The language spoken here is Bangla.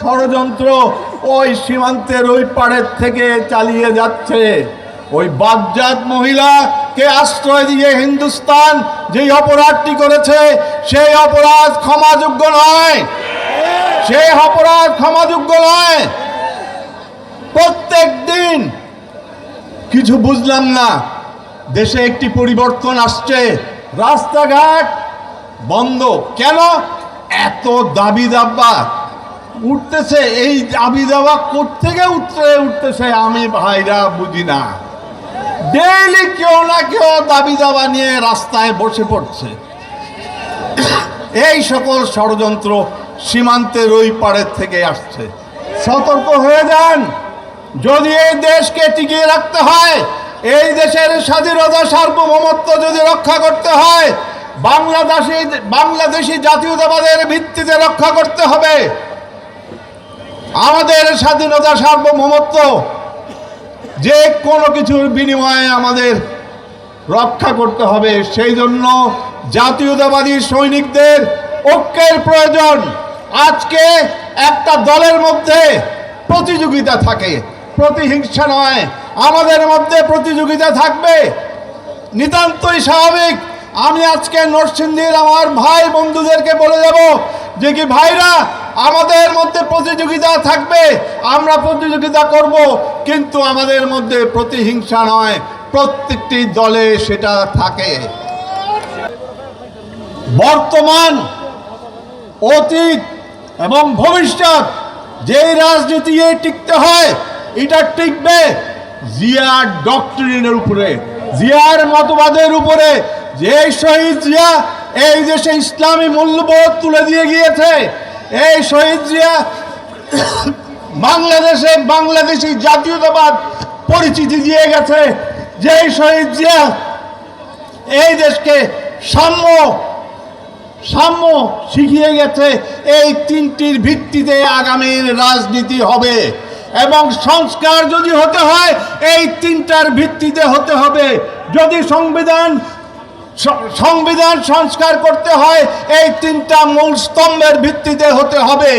ষড়যন্ত্র ওই সীমান্তের ওই পাড়ের থেকে চালিয়ে যাচ্ছে। ওই বাগজাত মহিলাকে আশ্রয় দিয়ে হিন্দুস্তান যেই অপরাধটি করেছে, সেই অপরাধ ক্ষমাযোগ্য নয়। সেই অপরাধ ক্ষমাযোগ্য নয়। প্রত্যেক দিন কিছু বুঝলাম না। দেশে একটি পরিবর্তন আসছে। রাস্তাঘাট বন্ধ। কেন? এত দাবি দাবা উঠতেছে, এই দাবি দাবা কোথেকে উঠতে উঠতেছে আমি ভাইরা বুঝি না। ডেইলি কেউ না কেউ দাবি দাবা নিয়ে রাস্তায় বসে পড়ছে। এই সকল ষড়যন্ত্র সীমান্তের ওই পাড়ের থেকে আসছে। সতর্ক হয়ে যান। যদি এই দেশকে টিকিয়ে রাখতে হয়, এই দেশের স্বাধীনতা, সার্বভৌমত্ব যদি রক্ষা করতে হয়, বাংলাদেশি বাংলাদেশি জাতীয়তাবাদের ভিত্তিতে রক্ষা করতে হবে। আমাদের স্বাধীনতা, সার্বভৌমত্ব যে কোনো কিছুর বিনিময়ে আমাদের রক্ষা করতে হবে। সেই জন্য জাতীয়তাবাদী সৈনিকদের ঐক্যের প্রয়োজন। আজকে একটা দলের মধ্যে প্রতিযোগিতা থাকে। প্রতিহিংসা নয়, আমাদের মধ্যে প্রতিযোগিতা থাকবে। নিতান্তই স্বাভাবিক। আমি আজকে নরসিংদীর আমার ভাই বন্ধুদেরকে বলে যাব যে কি ভাইরা আমাদের মধ্যে প্রতিযোগিতা থাকবে, আমরা প্রতিযোগিতা করব, কিন্তু আমাদের মধ্যে প্রতিহিংসা নয়, প্রত্যেকটি দলে সেটা থাকে। বর্তমান, অতীত এবং ভবিষ্যৎ, যেই রাজনীতি টিকতে হয়, এটা টিকবে জিয়ার ডক্টরিনের উপরে, জিয়ার মতবাদের উপরে। যে শহীদ জিয়া এই দেশে ইসলামী মূল্যবোধ তুলে দিয়ে গিয়েছে এই শহীদ জিয়া, বাংলাদেশে বাংলাদেশি জাতীয়তাবাদ পরিচিতি দিয়ে গেছে। যে শহীদ জিয়া এই দেশকে সাম্য সাম্য শিখিয়ে গেছে, এই তিনটির ভিত্তিতে আগামীর রাজনীতি হবে। এবং সংস্কার যদি হতে হয়, এই তিনটার ভিত্তিতে হতে হবে। যদি সংবিধান সংবিধান সংস্কার করতে হয় এই তিনটা মূল স্তম্ভের ভিত্তিতে হতে হবে।